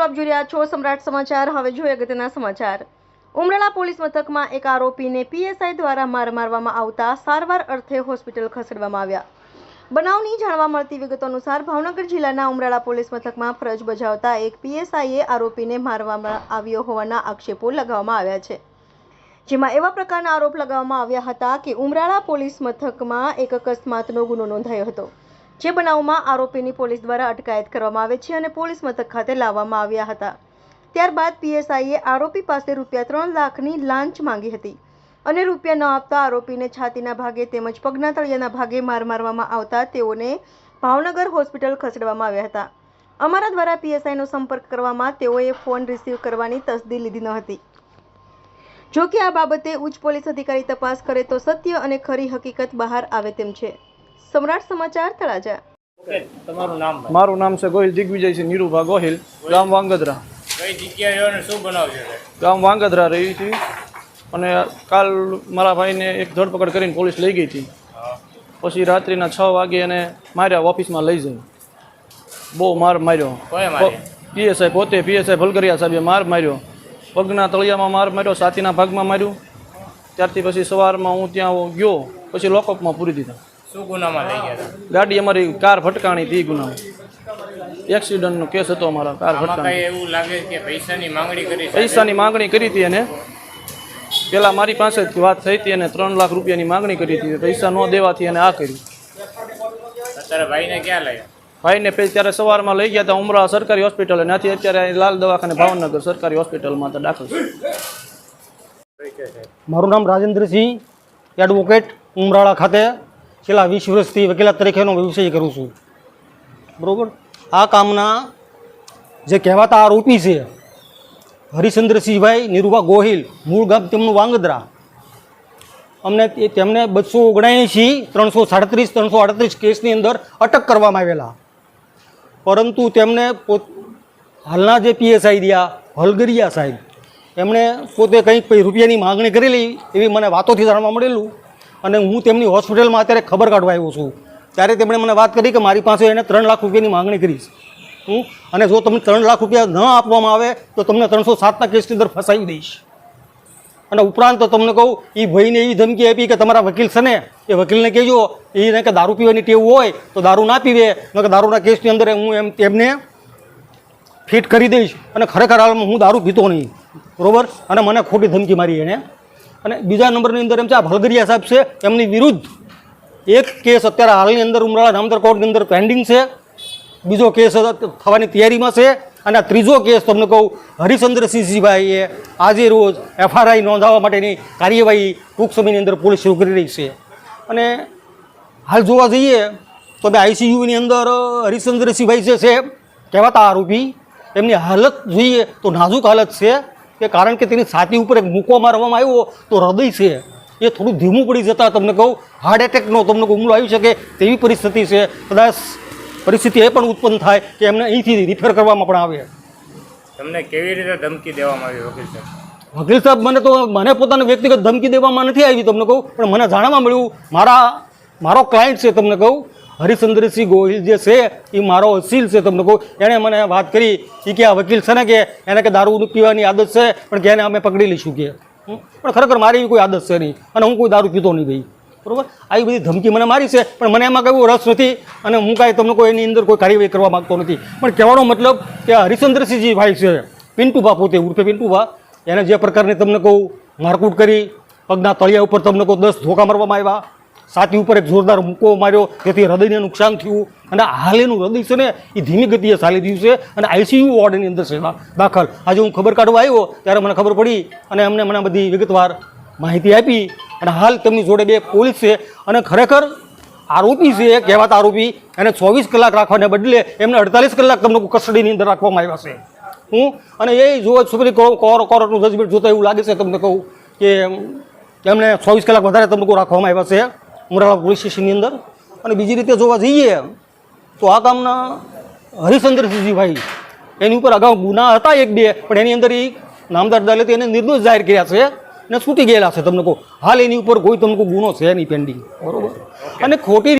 મિત્રો આપ જોઈ રહ્યા છો સમ્રાટ સમાચાર. હવે જોઈએ અગત્યના સમાચાર. ઉમરાળા પોલીસ મથકમાં એક આરોપીને પીએસઆઈ દ્વારા માર મારવામાં આવતા સારવાર અર્થે હોસ્પિટલ ખસેડવામાં આવ્યા. બનાવની જાણવા મળતી વિગતો અનુસાર ભાવનગર જિલ્લાના ઉમરાળા પોલીસ મથકમાં ફરજ બજાવતા એક પીએસઆઈએ આરોપીને મારવામાં આવ્યો હોવાના આક્ષેપો લગાવવામાં આવ્યા છે. જેમાં એવા પ્રકારના આરોપ લગાવવામાં આવ્યા હતા કે ઉમરાળા પોલીસ મથકમાં એક અકસ્માતનો ગુનો નોંધાયો હતો. જે બનાવમાં આરોપીની પોલીસ દ્વારા અટકાયત કરવામાં આવે છે અને પોલીસ મથક ખાતે લાવવામાં આવ્યા હતા. ત્યારબાદ પીએસઆઈએ આરોપી પાસે રૂપિયા ત્રણ લાખની લાંચ માંગી હતી અને રૂપિયા ન આપતા આરોપીને છાતીના ભાગે તેમજ પગના તળિયાના ભાગે માર મારવામાં આવતા તેઓને ભાવનગર હોસ્પિટલ ખસેડવામાં આવ્યા હતા. અમારા દ્વારા પીએસઆઈનો સંપર્ક કરવામાં તેઓએ ફોન રિસીવ કરવાની તસદી લીધી ન હતી. જો કે આ બાબતે ઉચ્ચ પોલીસ અધિકારી તપાસ કરે તો સત્ય અને ખરી હકીકત બહાર આવે તેમ છે. સમ્રાટ સમાચાર તળાજા. તમારું નામ મારું નામ છે ગોહિલ દિગ્વિજયસિંહ નીરુભા ગોહિલ ગામ વાંગદરા કઈ જગ્યાએ રહ્યો અને શું બનાવજો ગામ વાંગદરા રહી હતી અને કાલ મારા ભાઈને એક ધરપકડ કરીને પોલીસ લઈ ગઈ હતી. પછી રાત્રિના છ વાગે એને માર્યા ઓફિસમાં લઈ જઈ. બહુ માર માર્યો. પીએસઆઈ પોતે પીએસઆઈ ભલગરિયા સાહેબે માર માર્યો. પગના તળિયામાં માર માર્યો છાતીના ભાગમાં માર્યું. ત્યારથી પછી સવારમાં હું ત્યાં ગયો પછી લોકઅપમાં પૂરી દીધા. શું ગુનામાં લઈ ગયા હતા? ગાડી અમારી કાર ફટકાણી હતી ગુના એક્સિડન્ટનો કેસ હતો અમારો કાર ફટકાણી એવું લાગે કે પૈસાની માંગણી કરી પૈસાની માંગણી કરી હતી એને. પેલા મારી પાસે જ વાત થઈ હતી અને ત્રણ લાખ રૂપિયાની માંગણી કરી હતી. પૈસા ન દેવાથી એને આ કર્યું. અત્યારે ભાઈને ક્યાં લાગ્યા ભાઈને પછી ત્યારે સવારમાં લઈ ગયા હતા ઉમરા સરકારી હોસ્પિટલ. ત્યાંથી અત્યારે લાલ દવાખાને ભાવનગર સરકારી હોસ્પિટલમાં તો દાખલ છે. મારું નામ રાજેન્દ્રસિંહ એડવોકેટ ઉમરાળા ખાતે છેલ્લા વીસ વર્ષથી વકીલાત તરીકેનો વ્યવસાય કરું છું. બરાબર? આ કામના જે કહેવાતા આરોપી છે, હરિચંદ્રસિંહભાઈ નિરુભા ગોહિલ, મૂળ ગામ તેમનું વાંગદરા. અમને તેમને બસો ઓગણએંશી ત્રણસો સાડત્રીસ, ત્રણસો આડત્રીસ કેસની અંદર અટક કરવામાં આવેલા. પરંતુ તેમને પોત હાલના જે પીએસઆઈ રહ્યા, હલગરિયા સાહેબ, એમણે પોતે કંઈક રૂપિયાની માગણી કરેલી એવી મને વાતોથી જાણવા મળેલું. અને હું તેમની હોસ્પિટલમાં અત્યારે ખબર કાઢવા આવ્યો છું. ત્યારે તેમણે મને વાત કરી કે મારી પાસે એને ત્રણ લાખ રૂપિયાની માગણી કરીશ હું અને જો તમને ત્રણ લાખ રૂપિયા ન આપવામાં આવે, તો તમને ત્રણસો સાતના કેસની અંદર ફસાવી દઈશ. અને ઉપરાંત તો તમને કહું એ ભાઈને એવી ધમકી આપી કે તમારા વકીલ છે ને, એ વકીલને કહેજો એને કે દારૂ પીવાની ટેવ હોય, તો દારૂ ના પીવે, ન કે દારૂના કેસની અંદર હું એમ તેમને ફિટ કરી દઈશ. અને ખરેખર હાલમાં હું દારૂ પીતો નહીં. બરોબર? અને મને ખોટી ધમકી મારી એણે અને બીજા નંબરની અંદર એમ છે, આ ભલગરિયા સાહેબ છે, એમની વિરુદ્ધ એક કેસ અત્યારે હાલની અંદર ઉમરાળા નામદાર કોર્ટની અંદર પેન્ડિંગ છે. બીજો કેસ થવાની તૈયારીમાં છે. અને આ ત્રીજો કેસ તમને કહું, હરિચંદ્રસિંહજીભાઈએ આજે રોજ એફઆરઆઈ નોંધાવવા માટેની કાર્યવાહી ટૂંક સમયની અંદર પોલીસ શરૂ કરી રહી છે. અને હાલ જોવા જઈએ તો બે આઈસીયુની અંદર હરિચંદ્રસિંહભાઈ જે છે, કહેવાતા આરોપી, એમની હાલત જોઈએ તો નાજુક હાલત છે. કે કારણ કે તેની છાતી ઉપર એક મૂકો મારવામાં આવ્યો તો હૃદય છે. એ થોડું ધીમું પડી જતાં તમને કહું હાર્ટ એટેકનો તમને કહું હુમલો આવી શકે તેવી પરિસ્થિતિ છે. કદાચ પરિસ્થિતિ એ પણ ઉત્પન્ન થાય કે એમને અહીંથી રિફેર કરવામાં પણ આવે. તમને કેવી રીતે ધમકી દેવામાં આવી વકીલ સાહેબ? વકીલ સાહેબ મને તો મને પોતાને વ્યક્તિગત ધમકી દેવામાં નથી આવી તમને કહું પણ મને જાણવા મળ્યું મારા મારો ક્લાયન્ટ છે તમને કહું હરિચંદ્રસિંહ ગોહિલ જે છે, એ મારો અસીલ છે. તમને કહું, એણે મને વાત કરી એ કે આ વકીલ છે ને કે એને કે દારૂ પીવાની આદત છે, પણ કે એને અમે પકડી લઈશું કે. પણ ખરેખર મારી એવી કોઈ આદત છે નહીં અને હું કોઈ દારૂ પીતો નહીં ભાઈ. બરોબર? આવી બધી ધમકી મને મારી છે, પણ મને એમાં કઈ રસ નથી અને હું કાંઈ તમને કોઈ એની અંદર કોઈ કાર્યવાહી કરવા માગતો નથી. પણ કહેવાનો મતલબ કે હરિચંદ્રસિંહજી ભાઈ છે, પિન્ટુભા પોતે, ઉર્ફે પિન્ટુભા, એને જે પ્રકારની તમને કહું, મારકૂટ કરી, પગના તળિયા ઉપર તમને કહું, દસ ધોકા મારવામાં આવ્યા. છાતી ઉપર એક જોરદાર મૂકો માર્યો. જેથી હૃદયને નુકસાન થયું અને હાલ એનું હૃદય છે ને એ ધીમી ગતિએ ચાલી રહ્યું છે અને આઈસીયુ વોર્ડની અંદર છે દાખલ. આજે હું ખબર કાઢવા આવ્યો ત્યારે મને ખબર પડી અને એમને મને બધી વિગતવાર માહિતી આપી અને હાલ તેમની જોડે બે પોલીસ છે અને ખરેખર આરોપી છે, કહેવાતા આરોપી, એને ચોવીસ કલાક રાખવાને બદલે એમને અડતાલીસ કલાક તમને કસ્ટડીની અંદર રાખવામાં આવ્યા છે. હું અને એ જો સુપ્રીમ કોર્ટ કોર્ટનું જજમેન્ટ જોતા એવું લાગે છે તમને કહું કે એમને ચોવીસ કલાક વધારે તમને રાખવામાં આવ્યા છે. ઉમરાળા પોલીસ સ્ટેશનની અંદર. અને બીજી રીતે જોવા જઈએ તો આ કામના હરિચંદ્રસિંહજીભાઈ એની ઉપર અગાઉ ગુના હતા એક બે પણ એની અંદર એ નામદાર અદાલતે એને નિર્દોષ જાહેર કર્યા છે અને છૂટી ગયેલા છે. તમને કહું હાલ એની ઉપર કોઈ તમને ગુનો છે નહીં પેન્ડિંગ બરોબર. અને ખોટી